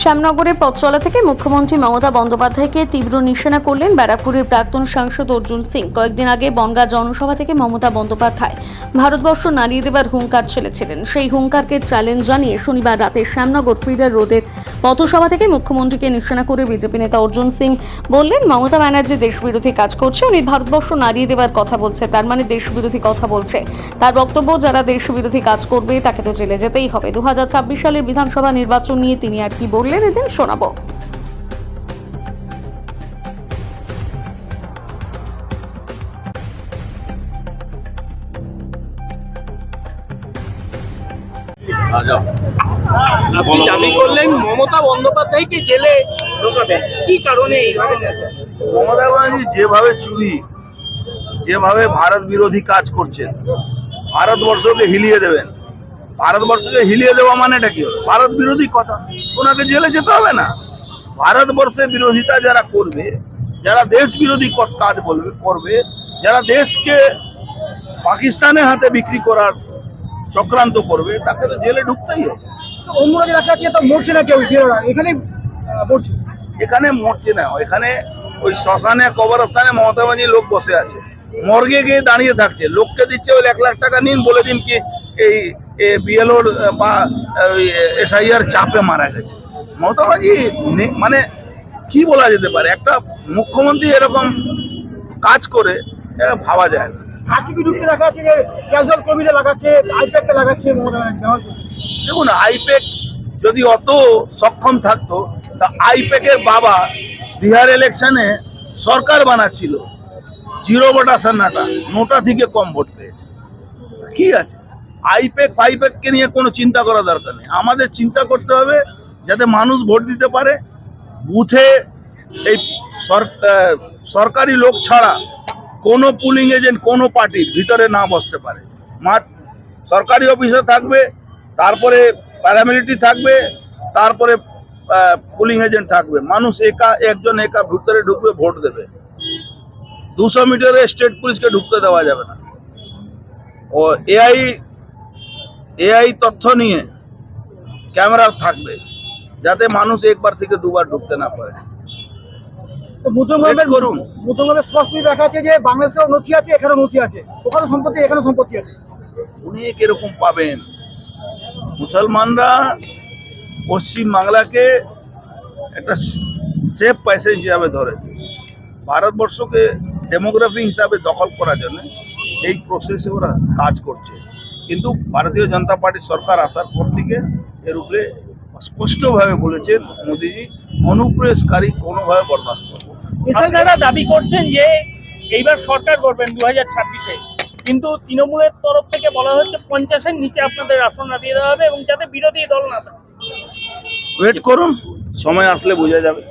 শ্যামনগরে পথচলা থেকে মুখ্যমন্ত্রী মমতা বন্দ্যোপাধ্যায়কে তীব্র নিশানা করলেন ব্যারাকপুরের প্রাক্তন সাংসদ অর্জুন সিং। কয়েকদিন আগে বনগা জনসভা থেকে মমতা বন্দ্যোপাধ্যায় ভারতবর্ষ নাড়িয়ে দেবার হুঙ্কার ছেলেছিলেন। সেই হুঙ্কারকে চ্যালেঞ্জ জানিয়ে শনিবার রাতে শ্যামনগর ফিডার রোডের পথসভা থেকে মুখ্যমন্ত্রীকে নিশানা করে বিজেপি নেতা অর্জুন সিং বললেন, মমতা ব্যানার্জি দেশবিরোধী কাজ করছে, উনি ভারতবর্ষ নাড়িয়ে দেবার কথা বলছে, তার মানে দেশবিরোধী কথা বলছে। তার বক্তব্য, যারা দেশবিরোধী কাজ করবে, তাকে তো জেলে যেতেই হবে। দু হাজার ছাব্বিশ সালের বিধানসভা নির্বাচন নিয়ে তিনি আর কি বললেন, এদিন শোনাবো। আপনি দাবি করলেন মমতা বন্দ্যোপাধ্যায়কে জেলে ঢোকাবেন। কি কারণে মমতা ব্যানার্জি যেভাবে চুরি, যেভাবে ভারত বিরোধী কাজ করছেন, ভারতবর্ষকে হিলিয়ে দেবেন। ভারতবর্ষকে হিলিয়ে দেওয়া মানেটা কি হলো? ভারত বিরোধী কথা। ওনাকে জেলে যেতে হবে না। ভারতবর্ষে বিরোধিতা যারা করবে, যারা দেশ বিরোধী কাজ বলবে, করবে, যারা দেশকে পাকিস্তানের হাতে বিক্রি করার চক্রান্ত করবে, তাকে তো জেলে ঢুকতেই হবে। এখানে মরছে। এখানে মরছে না, এখানে ওই শ্মশানে, কবরস্থানে মমতা ব্যানার্জি লোক বসে আছে। মর্গে গিয়ে দাঁড়িয়ে থাকছে। লোককে দিচ্ছে ওই এক লাখ টাকা নিন, বলে দিন কি এই বিএলওর বা এসআইআর চাপে মারা গেছে। মমতা ব্যানার্জি মানে কি বলা যেতে পারে? একটা মুখ্যমন্ত্রী এরকম কাজ করে ভাবা যায় না। আরটিপি ঢুকতে দেখা যাচ্ছে যে ক্যাজুয়াল কর্মীরা লাগাচ্ছে আইপ্যাকটা লাগাচ্ছে দেখুন আইপ্যাক যদি অত সক্ষম থাকতো, তা আইপ্যাকের বাবা বিহার ইলেকশনে সরকার বানাচ্ছিল। জিরো ভোট আসার নাটা নোটা থেকে কম ভোট পেয়েছে। কি আছে? আইপ্যাক ফাইপ্যাককে নিয়ে কোনো চিন্তা করা দরকার নেই। আমাদের চিন্তা করতে হবে যাতে মানুষ ভোট দিতে পারে। বুথে এই সরকারি লোক ছাড়া কোনো পুলিং এজেন্ট কোনো পার্টির ভিতরে না বসতে পারে। মাঠ সরকারি অফিসে থাকবে, তারপরে প্যারামিলিটারি থাকবে, তারপরে পুলিং এজেন্ট থাকবে। মানুষ একা, একজন একা ভিতরে ঢুকবে, ভোট দেবে। দুশো মিটারে স্টেট পুলিশকে ঢুকতে দেওয়া যাবে না। ও এআই এআই তথ্য নিয়ে ক্যামেরা থাকবে, যাতে মানুষ একবার থেকে দুবার ঢুকতে না পারে। তো বুদ্ধ Wait করুন। বুদ্ধ মুভমেন্ট দেখা যাচ্ছে যে বাংলাদেশেও নথি আছে এখানেও নথি আছে। ওখানে সম্পত্তি এখানে সম্পত্তি আছে। অনেক এরকম পাবেন? মুসলমানরা পশ্চিম বাংলাকে একটা সেফ প্যাসেজ হিসাবে ধরে ভারতবর্ষকে ডেমোগ্রাফি হিসাবে দখল করার জন্য এই প্রসেসে ওরা কাজ করছে। কিন্তু ভারতীয় জনতা পার্টি সরকার আসার পর থেকে এর উপরে স্পষ্টভাবে বলেছেন মোদিজি অনুপ্রবেশকারী কোনোভাবে বরদাস্ত করব আপনারা দাবি করছেন যে এইবার সরকার করবেন দু হাজার ছাব্বিশে। কিন্তু তৃণমূলের তরফ থেকে বলা হচ্ছে পঞ্চাশের নিচে আপনাদের আসন না দিয়ে দেওয়া হবে এবং যাতে বিরোধী দল না থাকে। ওয়েট করুন, সময় আসলে বোঝা যাবে।